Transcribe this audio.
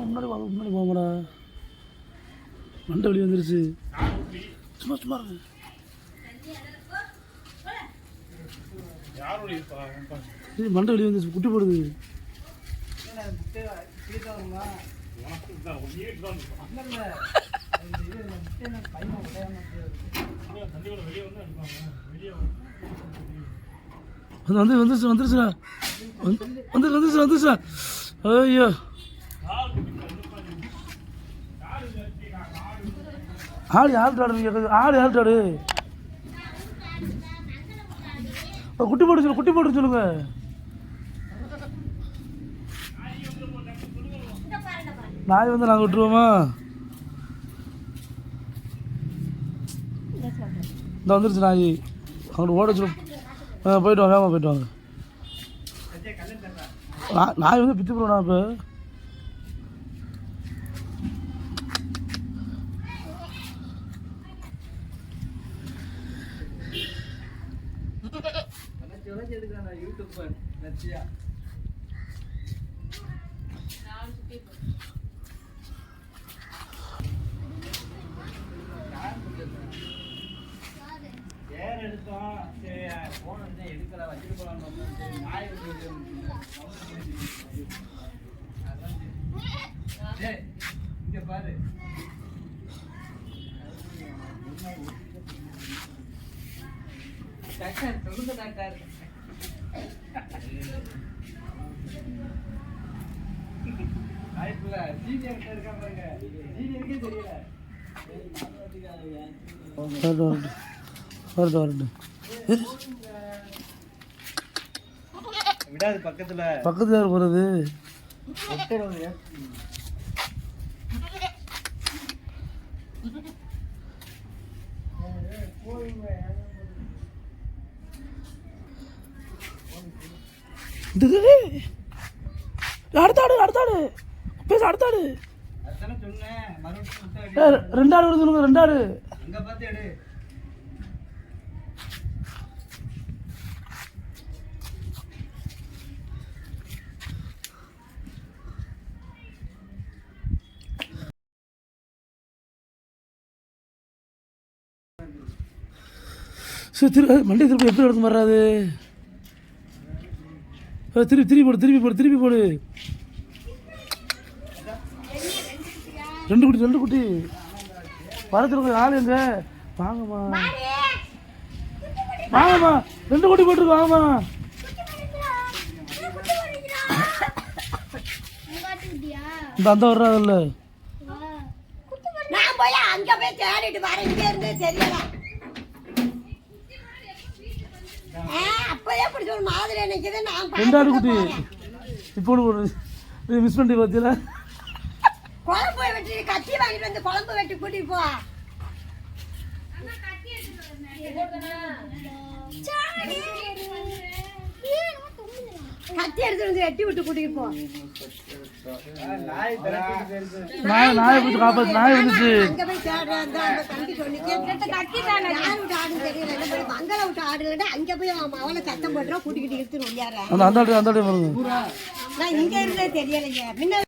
முன்னாடி வா முன்னாடி போமாடா மண்டை வழி வந்துருச்சு. சும்மா சும்மா இருக்கு மண்டை வெளியே வந்துருச்சு. குட்டி போடுது. வந்து வந்து வந்துருச்சு வந்துருச்சுடா. வந்து வந்து வந்துருச்சு வந்துருச்சுடா. ஐயோ. ஆடு யார்கிட்ட ஆடு ஆடு யார்கிட்ட ஆடு ஒரு குட்டி போட்டு சொல்லு குட்டி போட்டு சொல்லுங்க. நாய் வந்து நாங்கள் விட்டுருவோமா? இந்த வந்துருச்சு நாய். அவங்க ஓட சொல்லு. போயிட்டு வாங்க வேகமாக போயிட்டு வாங்க. நாய் வந்து பித்தி போடுவோம் நான் இப்போ யூடியூப் நச்சியா. ஏர் எடுத்தோம் சரி போன் வந்து எடுக்கல வச்சுட்டு போலாம் நாய் வந்து அதான் இங்க பாரு. டாக்டர் சொல்லுங்க டாக்டர். வரட்டும் வரட்டும் வரட்டும் விடாது பக்கத்துல. பக்கத்தில் யார் போகிறது ஒட்டுறது அடுத்தாடு அடுத்தாடு. பேச அடுத்தாடு. ரெண்டாடு வருது ரெண்டாடு. சரி திரு மண்டை திருப்பி எப்படி எடுத்து வர்றாது திருப்பி திருப்பி போடு திருப்பி போடு திருப்பி போடு. ரெண்டு குட்டி ரெண்டு குட்டி. வரத்துருங்க ஆள் எங்க வாங்கம்மா. வாங்கம்மா. ரெண்டு குட்டி போட்டுருக்கு வாங்கம்மா. இந்த அந்த வர்றாங்கல்ல நான் போய் அங்க போய் தேடிட்டு வரேன். இங்க இருந்து சரியா பார்த்துட்டு குட்டி. இப்போ ஒரு மிஸ் பண்ணி பார்த்தீங்களா குழம்பு வெட்டி கத்தி வாங்கிட்டு வந்து குழம்பு வெட்டி கூட்டிட்டு போ. கத்தி எடுத்து வந்து வெட்டி விட்டு கூட்டிட்டு போ. நாய் நாய் போய் காப்பாத்து நாய் வந்துச்சு அங்க போய் தேடுறேன் அந்த தம்பி சொன்னிச்சு யார் விட்டு தெரியல என்ன பண்ணி மங்கள விட்டு ஆடுலன்னா அங்க போய் அவன் அவளை சத்தம் போட்டுறோம் கூட்டிக்கிட்டு இழுத்துட்டு ஒளியாடுறேன் அந்த அந்த அந்த பாருங்க நான் இங்க இருந்தே தெரியலைங்க முன்ன